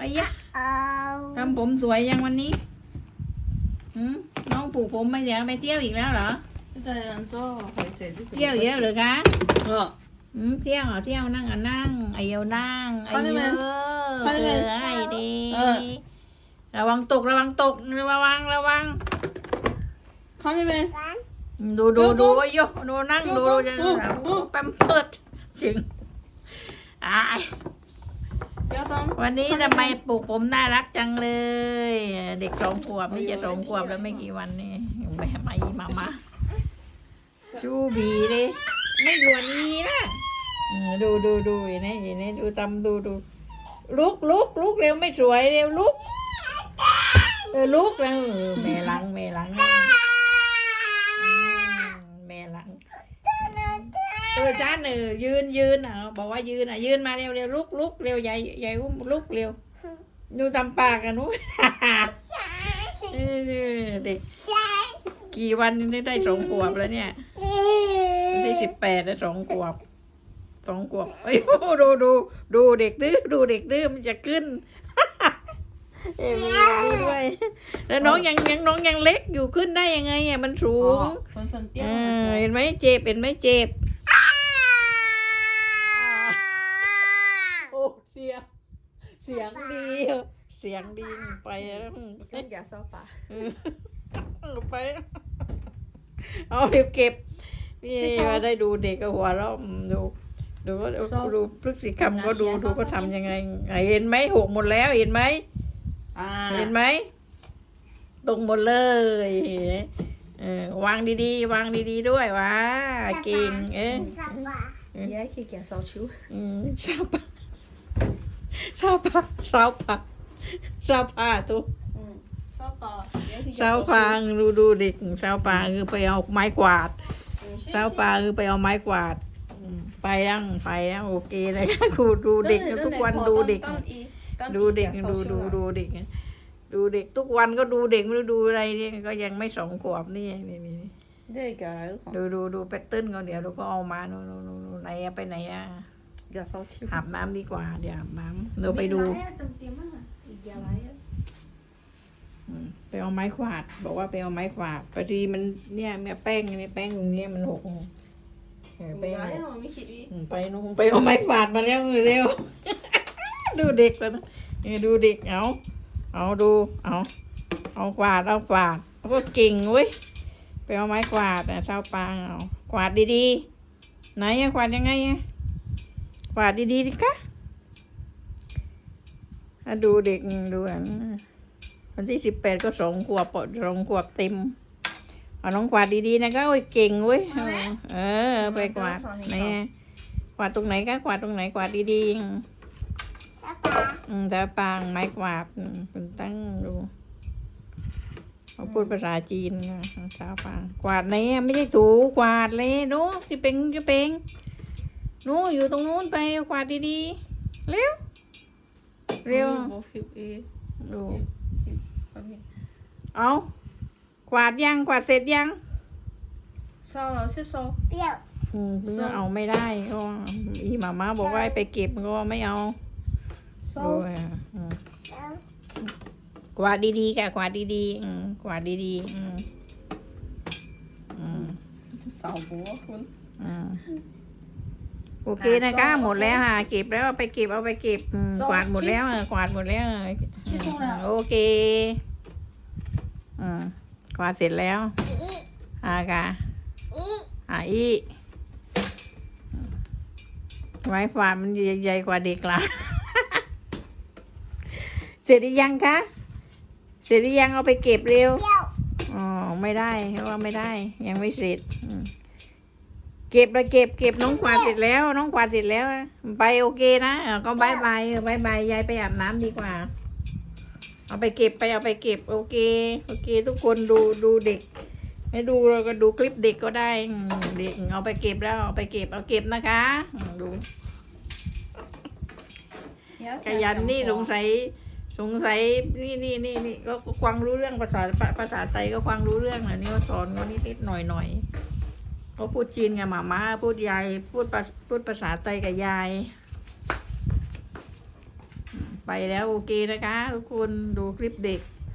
อ้ยะทำผมสวยยังวันนี้น้องปู่ผมไม่อยากไปเที่ยวอีกแล้วเหรอเจ๋ที่ยวเยอะหรือคะเออเที่ยวเหรอเที่ยวนั่งอะนั่งไอเยวนั่งไอเยวเออไอดีระวังตกระวังตกระวังระวังข้าไม่เป็นดูดูดูไอ้โยดูนั่งดูจะแป๊มเปิดจริงอา ยจงวันนี้ทำไมปลูกผมน่ารักจังเลย เด็กสองขวบนี่จะสองขวบแล้วไม่กี่วันนี่แม่มาอีมามาจูบีเลยไม่ดวนนี้นะดูดูดูอย่างนี้อย่างนี้ดูตำดูดูลุกลุกลุกเร็วไม่สวยเร็วลุกลุกแล้วแม่ลังแม่ลัาง เออจ้าหนึ่งยืนยืนอะบอกว่ายืนอะ ยืนมาเร็วเร็วลุกลุกเร็วใหญ่ใหญ่อุ้มลุกเร็วหนูทำปากอะหนูเด็กกี่วันนี้ได้สองขวบแล้วเนี่ยได้สิบแปดได้สองขวบสองขวบไอ้ยดูดูดูเด็กดื้อดูเด็กดื้อมันจะขึ้นเอวด้วยแล้วน้องยังยังน้องยังเล็กอยู่ขึ้นได้ยังไงเนี่ยมันสูงเห็นไหมเจ็บเห็นไหมเจ็บ สียง เสียงดี เสียงดีไปแล้วก็อย่าเศร้าปะไป เอาเดี๋ยวเก็บ นี่มาได้ดูเด็กก็หัวเราะดูดูก็ดูพฤติกรรมก็ดูดูก็ทำยังไง เห็นไหมหกหมดแล้วเห็นไหมเห็นไหมตรงหมดเลยวางดีๆ วางดีๆด้วยว้าเก่งเอ้ะยอะขี้เกียจโซชูอืมชอบ ชาปพังชาวพังชาปพาตัว ชอปาชางดูดูเด็กชาวปาคือไปเอาไม้กวาดชาวปาคือไปเอาไม้กวาดไปดังไปแล้วโอเคเลยครูดูเด็กทุกวันดูเด็ก ดูเด็กดูดูดูเด็กดูเด็กทุกวันก็ดูเด็กไม่รู้ดูอะไรเนี่ยก็ยังไม่สองขวบนี่นี่นี่ดูดูดูแพทเทิร์นก่อเดี๋ยวเราก็เอามาโน่นโน่นโน่ไหนอะไปไหนอะ เดี๋ยวโซชิมอาบน้ำดีกว่า เดี๋ยวอาบน้ำเราไปดูไปเอาไม้ขวาด บอกว่าไปเอาไม้ขวาดพอดีมันเนี่ยเนี่แป้งนี่แป้งตรงเนี้ยมันหกเแป้งไปนู่นไปเอาไม้ขวาดมาแล้วเร็ว ดูเด็กแล้วนะดูเด็กเอาเอาดูเอาเอากวาดเอากวาดพวก็กิ่งเว้ยไปเอาไม้กวาดแต่ะเท้าปางเอากวาดดีๆไหนอะกวาดยังไงอะ กวาดดีๆดิคะอะดูเด็กดูอันวันที่สิบแปดก็สองขวบปอดสองขวบเต็มเอาน้องกวาดดีๆนะก็โอ้ยเก่งเว้ยเอาเออไปกวาดไหนอะกวาดตรงไหนก็กวาดตรงไหนกวาดดีๆสับปะอืมแต่ปางไม้กวาดอืมเป็นตั้งดูเขาพูดภาษาจีนไงชาวปางกวาดไหนอะไม่ใช่ถูกวาดเลยหนูจะเป็นจะเป็นห นู้อยู่ตรงนู้นไปกวาดดีๆ เร็ว เร็วเดูระมาเอากวาดยังกวาดเสร็จยังโซเราชื่อโซเปรี้ยว อืมโซเอาไม่ได้ก็อีหมาม่าบอกว่าไปเก็บก็ไม่เอาโซ่โอ้อ้ว กวาดดีๆกะกวาดดีๆกวาดดีๆอืมอืมสาวบัวคุณ อ่า โอเคนะคะอ่าส้มหมดแล้วโอเคค่ะ เก็บแล้วเอาไปเก็บเอาไปเก็บอืมส้มกวาดหมดแล้วเออกวาดหมดแล้วชิส้มแล้วโอเคอืมกวาดเสร็จแล้วอีอ่าค่ะอีอ่าอีไม้กวาดมันใหญ่ๆกว่าเด็กละ เสร็จหรือยังคะเสร็จหรือยังเอาไปเก็บเร็วเปรี้ยวอ๋อ ไม่ได้เขาว่าไม่ได้ ยังไม่เสร็จอืม เก็บแล้วเก็บเก็บน้องกวาดเสร็จแล้วน้องกวาดเสร็จแล้วอะไปโอเคนะเออก็บายบายเออบายบายยายไปอาบน้ำดีกว่า เอาไปเก็บไปเอาไปเก็บ โอเค โอเค ทุกคนดูดูเด็ก ไม่ดูเราก็ดูคลิปเด็กก็ได้อืมเด็กเอาไปเก็บแล้วเอาไปเก็บเอาเก็บนะคะอืมดูขยันนี่สงสัยสงสัยนี่นี่นี่นี่ก็ก็ควังรู้เรื่องภาษาภาษาไทยก็ควังรู้เรื่องนะนี่ก็สอนก็นิดนิดหน่อยหน่อย ขาพูดจีนกับหมาม่าพูดยายพูดพูดภาษาไทยกับยาย ไปแล้วโอเคนะคะ ทุกคนดูคลิปเด็ก